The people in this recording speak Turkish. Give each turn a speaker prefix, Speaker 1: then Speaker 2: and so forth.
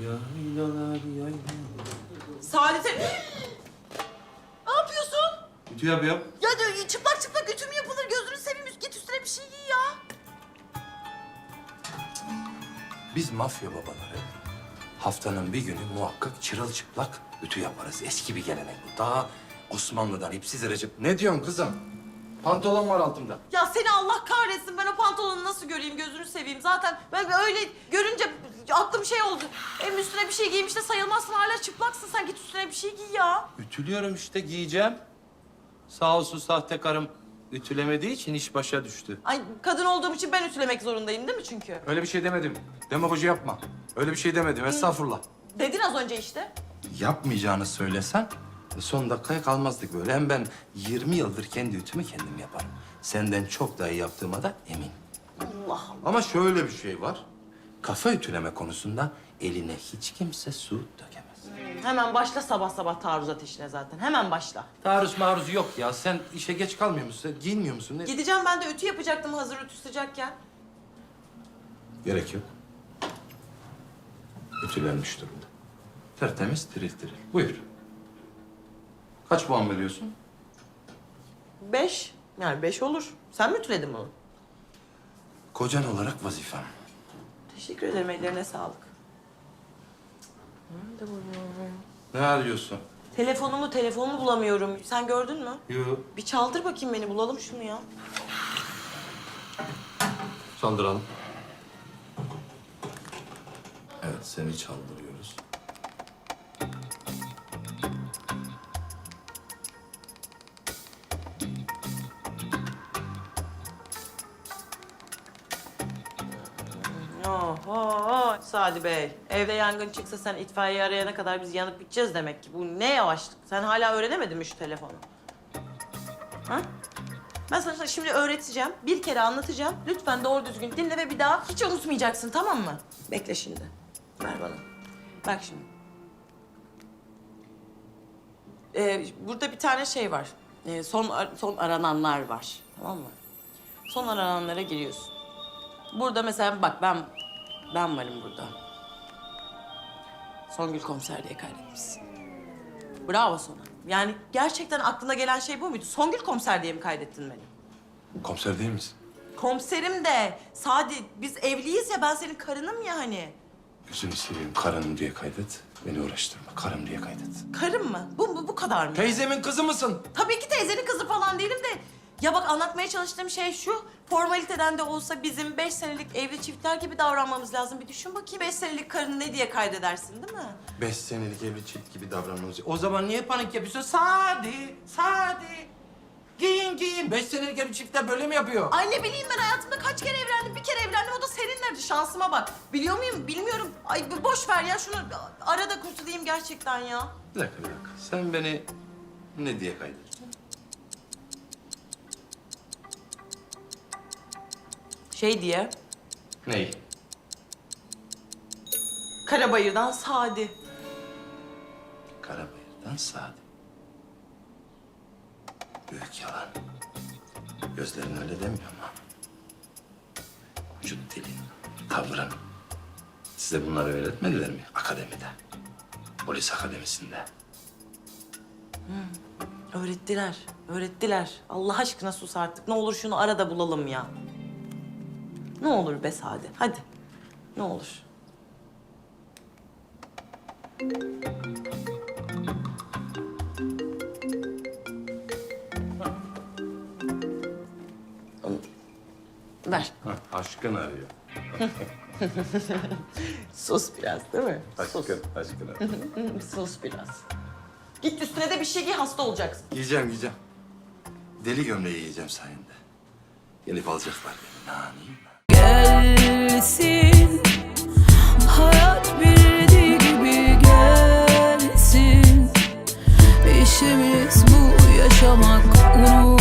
Speaker 1: Yaylalar yaylalar.
Speaker 2: Saadet'e... ne yapıyorsun?
Speaker 1: Ütü yapıyorum.
Speaker 2: Ya de- çıplak çıplak ütü mü yapılır? Gözünü seveyim git üstüne bir şey giy ya.
Speaker 3: Biz mafya babaları haftanın bir günü muhakkak çırılçıplak ütü yaparız. Eski bir gelenek bu. Daha Osmanlı'dan ipsiz Recep. Ne diyorsun kızım? Pantolon var altımda.
Speaker 2: Ya seni Allah kahretsin. Ben o pantolonu nasıl göreyim? Gözünü seveyim. Zaten ben öyle görünce aklım şey oldu. Hem üstüne bir şey giymiş de sayılmazsın. Hala çıplaksın. Sen git üstüne bir şey giy ya.
Speaker 1: Ütülüyorum işte giyeceğim. Sağ olsun sahte karım ütülemediği için iş başa düştü.
Speaker 2: Ay kadın olduğum için ben ütülemek zorundayım değil mi çünkü?
Speaker 3: Öyle bir şey demedim. Demagoji yapma. Öyle bir şey demedim. Estağfurullah.
Speaker 2: Dedin az önce işte.
Speaker 3: Yapmayacağını söylesen son dakikaya kalmazdık böyle. Hem ben 20 yıldır kendi ütümü kendim yaparım. Senden çok daha iyi yaptığıma da emin.
Speaker 2: Allah Allah.
Speaker 3: Ama şöyle bir şey var. Kafa ütüleme konusunda eline hiç kimse su dökemez.
Speaker 2: Hemen başla sabah sabah taarruz ateşine zaten. Hemen başla.
Speaker 3: Taarruz maruz yok ya. Sen işe geç kalmıyor musun? Giyinmiyor musun? Ne?
Speaker 2: Gideceğim ben de ütü yapacaktım hazır ütü sıcakken.
Speaker 3: Gerek yok. Ütülenmiş durumda. Tertemiz, tiril tiril. Buyur. Kaç puan veriyorsun?
Speaker 2: Beş. Yani beş olur. Sen mi ütüledin bunu?
Speaker 3: Kocan olarak vazifem.
Speaker 2: Teşekkür ederim. Ellerine sağlık. Nerede?
Speaker 3: Ne arıyorsun?
Speaker 2: Telefonumu, telefonumu bulamıyorum. Sen gördün mü?
Speaker 3: Yok.
Speaker 2: Bir çaldır bakayım beni. Bulalım şunu ya.
Speaker 3: Çaldıralım. Evet, seni çaldırıyoruz.
Speaker 2: Oho, Sadi Bey. Evde yangın çıksa sen itfaiye arayana kadar biz yanıp biteceğiz demek ki. Bu ne yavaşlık. Sen hala öğrenemedin mi şu telefonu? Ha? Ben sana şimdi öğreteceğim. Bir kere anlatacağım. Lütfen doğru düzgün dinle ve bir daha hiç unutmayacaksın tamam mı? Bekle şimdi. Ver bana. Bak şimdi. Ee, burada bir tane şey var. Ee, son son arananlar var. Tamam mı? Son arananlara giriyorsun. Burada mesela bak ben ben varım burada. Songül komiser diye kaydetmişsin. Bravo sana. Yani gerçekten aklına gelen şey bu muydu? Songül komiser diye mi kaydettin beni?
Speaker 3: Komiser değil misin?
Speaker 2: Komiserim de Sadi biz evliyiz ya ben senin karınım ya hani.
Speaker 3: Gözünü seveyim, karım diye kaydet. Beni uğraştırma, karım diye kaydet.
Speaker 2: Karım mı? Bu, bu, bu kadar mı?
Speaker 3: Teyzemin kızı mısın?
Speaker 2: Tabii ki teyzenin kızı falan değilim de. Ya bak anlatmaya çalıştığım şey şu. Formaliteden de olsa bizim beş senelik evli çiftler gibi davranmamız lazım. Bir düşün bakayım beş senelik karını ne diye kaydedersin değil mi?
Speaker 3: Beş senelik evli çift gibi davranmamız. O zaman niye panik yapıyorsun? Sadi, Sadi. Giyin giyin. Beş senelik evli çiftler böyle mi yapıyor?
Speaker 2: Ay ne bileyim ben hayatımda kaç kere evlendim. Bir kere evlendim o da seninle. Şansıma bak. Biliyor muyum? Bilmiyorum. Ay boş ver ya şunu arada kurtulayım gerçekten ya.
Speaker 3: Bir dakika, bir dakika. Sen beni ne diye kaydettin?
Speaker 2: Şey diye.
Speaker 3: Neyi?
Speaker 2: Karabayır'dan Sadi.
Speaker 3: Karabayır'dan Sadi. Büyük yalan. Gözlerin öyle demiyor mu? Vücut dilin, tavrın. Size bunları öğretmediler mi akademide? Polis akademisinde.
Speaker 2: Öğrettiler. Öğrettiler. Allah aşkına sus artık. Ne olur şunu arada bulalım ya. Ne olur be Sadi. Hadi. Ne olur. Ver.
Speaker 3: Hah, aşkın arıyor.
Speaker 2: Sus biraz değil mi? Sus.
Speaker 3: Aşkın, aşkın arıyor.
Speaker 2: Sus biraz. Git üstüne de bir şey giy hasta olacaksın.
Speaker 3: Giyeceğim, giyeceğim. Deli gömleği giyeceğim sayende. Gelip alacaklar beni. Nani?
Speaker 4: Gelsin. Hayat bildiği gibi gelsin. İşimiz bu yaşamak unuttum